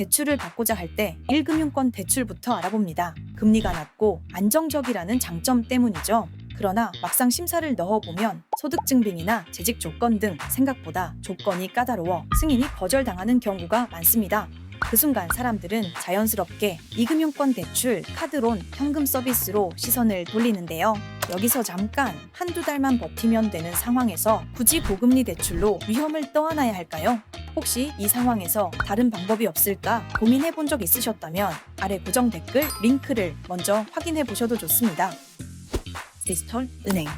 대출을 받고자 할 때 1금융권 대출부터 알아봅니다. 금리가 낮고 안정적이라는 장점 때문이죠. 그러나 막상 심사를 넣어보면 소득증빙이나 재직 조건 등 생각보다 조건이 까다로워 승인이 거절당하는 경우가 많습니다. 그 순간 사람들은 자연스럽게 이금융권 대출, 카드론, 현금 서비스로 시선을 돌리는데요. 여기서 잠깐 한두 달만 버티면 되는 상황에서 굳이 고금리 대출로 위험을 떠안아야 할까요? 혹시 이 상황에서 다른 방법이 없을까 고민해 본 적 있으셨다면 아래 고정 댓글 링크를 먼저 확인해 보셔도 좋습니다. 디지털 은행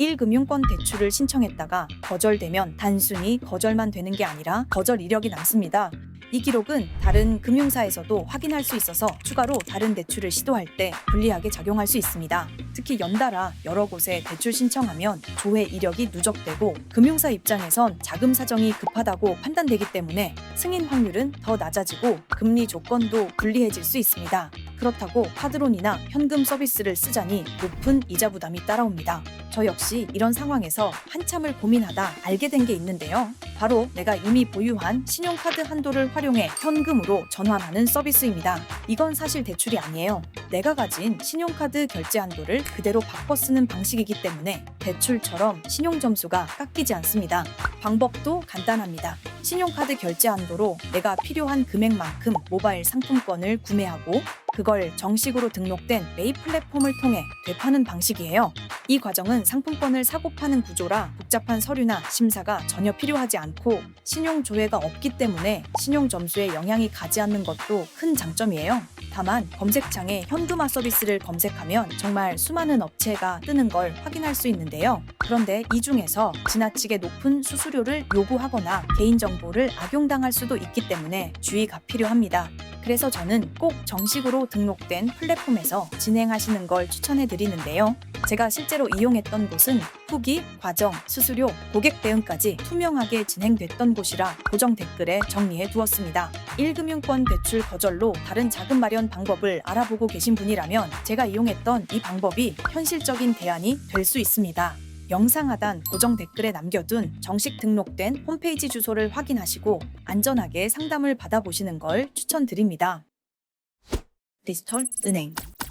1금융권 대출을 신청했다가 거절되면 단순히 거절만 되는 게 아니라 거절 이력이 남습니다. 이 기록은 다른 금융사에서도 확인할 수 있어서 추가로 다른 대출을 시도할 때 불리하게 작용할 수 있습니다. 특히 연달아 여러 곳에 대출 신청하면 조회 이력이 누적되고 금융사 입장에선 자금 사정이 급하다고 판단되기 때문에 승인 확률은 더 낮아지고 금리 조건도 불리해질 수 있습니다. 그렇다고 카드론이나 현금 서비스를 쓰자니 높은 이자 부담이 따라옵니다. 저 역시 이런 상황에서 한참을 고민하다 알게 된 게 있는데요. 바로 내가 이미 보유한 신용카드 한도를 활용해 현금으로 전환하는 서비스입니다. 이건 사실 대출이 아니에요. 내가 가진 신용카드 결제 한도를 그대로 바꿔 쓰는 방식이기 때문에 대출처럼 신용 점수가 깎이지 않습니다. 방법도 간단합니다. 신용카드 결제 한도로 내가 필요한 금액만큼 모바일 상품권을 구매하고 그걸 정식으로 등록된 메이 플랫폼을 통해 되파는 방식이에요. 이 과정은 상품권을 사고 파는 구조라 복잡한 서류나 심사가 전혀 필요하지 않고 신용 조회가 없기 때문에 신용 점수에 영향이 가지 않는 것도 큰 장점이에요. 다만 검색창에 현금화 서비스를 검색하면 정말 수많은 업체가 뜨는 걸 확인할 수 있는데요. 그런데 이 중에서 지나치게 높은 수수료를 요구하거나 개인정보를 악용당할 수도 있기 때문에 주의가 필요합니다. 그래서 저는 꼭 정식으로 등록된 플랫폼에서 진행하시는 걸 추천해 드리는데요. 제가 실제로 이용했던 곳은 후기, 과정, 수수료, 고객 대응까지 투명하게 진행됐던 곳이라 고정 댓글에 정리해 두었습니다. 1금융권 대출 거절로 다른 자금 마련 방법을 알아보고 계신 분이라면 제가 이용했던 이 방법이 현실적인 대안이 될 수 있습니다. 영상 하단 고정 댓글에 남겨둔 정식 등록된 홈페이지 주소를 확인하시고 안전하게 상담을 받아보시는 걸 추천드립니다. 디지털 은행